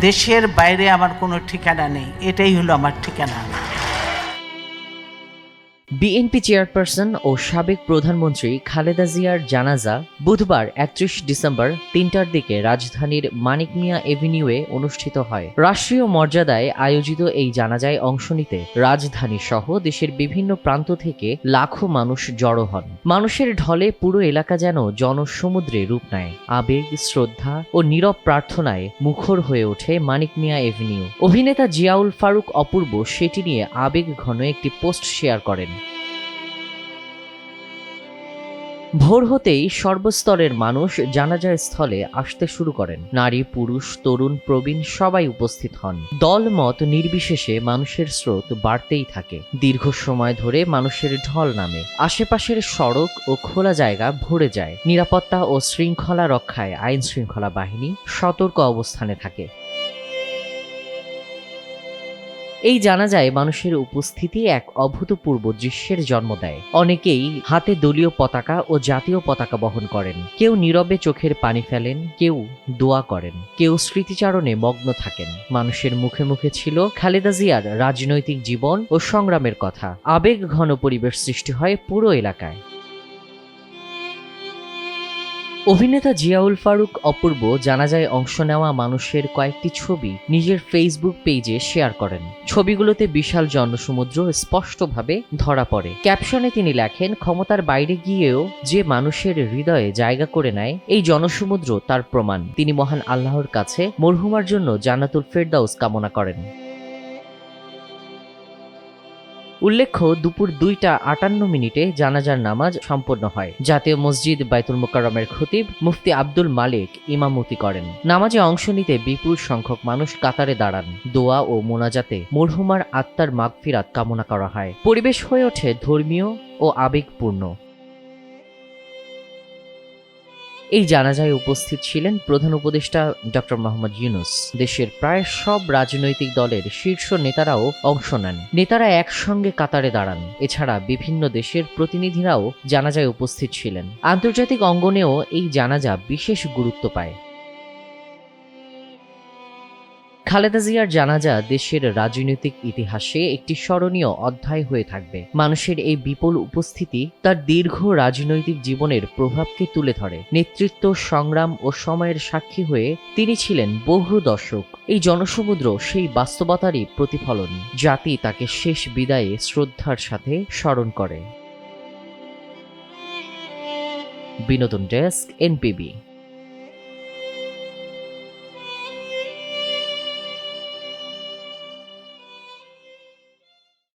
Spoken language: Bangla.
দেশের বাইরে আমার কোনো ঠিকানা নেই। এটাই হলো আমার ঠিকানা। বিএনপি চেয়ারপারসন ও সাবেক প্রধানমন্ত্রী খালেদা জিয়ার জানাজা বুধবার একত্রিশ ডিসেম্বর তিনটার দিকে রাজধানীর মানিক মিয়া এভিনিউয়ে অনুষ্ঠিত হয়। রাষ্ট্রীয় মর্যাদায় আয়োজিত এই জানাজায় অংশ নিতে রাজধানী সহ দেশের বিভিন্ন প্রান্ত থেকে লাখো মানুষ জড়ো হন। মানুষের ঢলে পুরো এলাকা যেন জনসমুদ্রে রূপ নেয়। আবেগ, শ্রদ্ধা ও নীরব প্রার্থনায় মুখর হয়ে ওঠে মানিক মিয়া এভিনিউ। অভিনেতা জিয়াউল ফারুক অপূর্ব সেটি নিয়ে আবেগ ঘন একটি পোস্ট শেয়ার করেন। ভোর হতেই সর্বস্তরের মানুষ জানাজার স্থলে আসতে শুরু করেন। নারী, পুরুষ, তরুণ, প্রবীণ সবাই উপস্থিত হন। দল মত নির্বিশেষে মানুষের স্রোত বাড়তেই থাকে। দীর্ঘ সময় ধরে মানুষের ঢল নামে। আশেপাশের সড়ক ও খোলা জায়গা ভরে যায়। নিরাপত্তা ও শৃঙ্খলা রক্ষায় আইন শৃঙ্খলা বাহিনী সতর্ক অবস্থানে থাকে। এই জানা যায় মানুষের উপস্থিতি এক অভূতপূর্ব দৃশ্যের জন্ম দেয়। অনেকেই হাতে দলীয় পতাকা ও জাতীয় পতাকা বহন করেন। কেউ নীরবে চোখের পানি ফেলেন, কেউ দোয়া করেন। কেউ স্মৃতিচারণে মগ্ন থাকেন। মানুষের মুখে মুখে ছিল খালেদা জিয়ার রাজনৈতিক জীবন ও সংগ্রামের কথা। আবেগ ঘন পরিবেশ সৃষ্টি হয় পুরো এলাকায়। অভিনেতা জিয়াউল ফারুক অপূর্ব জানাজায় অংশ নেওয়া মানুষের কয়েকটি ছবি নিজের ফেসবুক পেজে শেয়ার করেন। ছবিগুলোতে বিশাল জনসমুদ্র স্পষ্টভাবে ধরা পড়ে। ক্যাপশনে তিনি লেখেন, ক্ষমতার বাইরে গিয়েও যে মানুষের হৃদয়ে জায়গা করে নেয়, এই জনসমুদ্র তার প্রমাণ। তিনি মহান আল্লাহর কাছে মরহুমার জন্য জান্নাতুল ফেরদাউস কামনা করেন। উল্লেখ্য, দুপুর দুইটা আটান্ন মিনিটে জানাজার নামাজ সম্পন্ন হয়। জাতীয় মসজিদ বাইতুল মোকারমের খতিব মুফতি আব্দুল মালিক ইমামতি করেন। নামাজে অংশ নিতে বিপুল সংখ্যক মানুষ কাতারে দাঁড়ান। দোয়া ও মোনাজাতে মরহুমার আত্মার মাগফিরাত কামনা করা হয়। পরিবেশ হয়ে ওঠে ধর্মীয় ও আবেগপূর্ণ। এই জানাজায় উপস্থিত ছিলেন প্রধান উপদেষ্টা ডক্টর মোহাম্মদ ইউনুস। দেশের প্রায় সব রাজনৈতিক দলের শীর্ষ নেতারাও অংশ নেন। নেতারা একসঙ্গে কাতারে দাঁড়ান। এছাড়া বিভিন্ন দেশের প্রতিনিধিরাও জানাজায় উপস্থিত ছিলেন। আন্তর্জাতিক অঙ্গনেও এই জানাজা বিশেষ গুরুত্ব পায়। খালেদা জিয়ার জানাজা দেশের রাজনৈতিক ইতিহাসে একটি স্মরণীয় অধ্যায় হয়ে থাকবে। মানুষের এই বিপুল উপস্থিতি তার দীর্ঘ রাজনৈতিক জীবনের প্রভাবকে তুলে ধরে। নেতৃত্ব, সংগ্রাম ও সময়ের সাক্ষী হয়ে তিনি ছিলেন বহু দশক এই জনসমুদ্র সেই বাস্তবতারই প্রতিফলন। জাতি তাকে শেষ বিদায়ে শ্রদ্ধার সাথে স্মরণ করে। বিনোদন ডেস্ক, এনপিবি।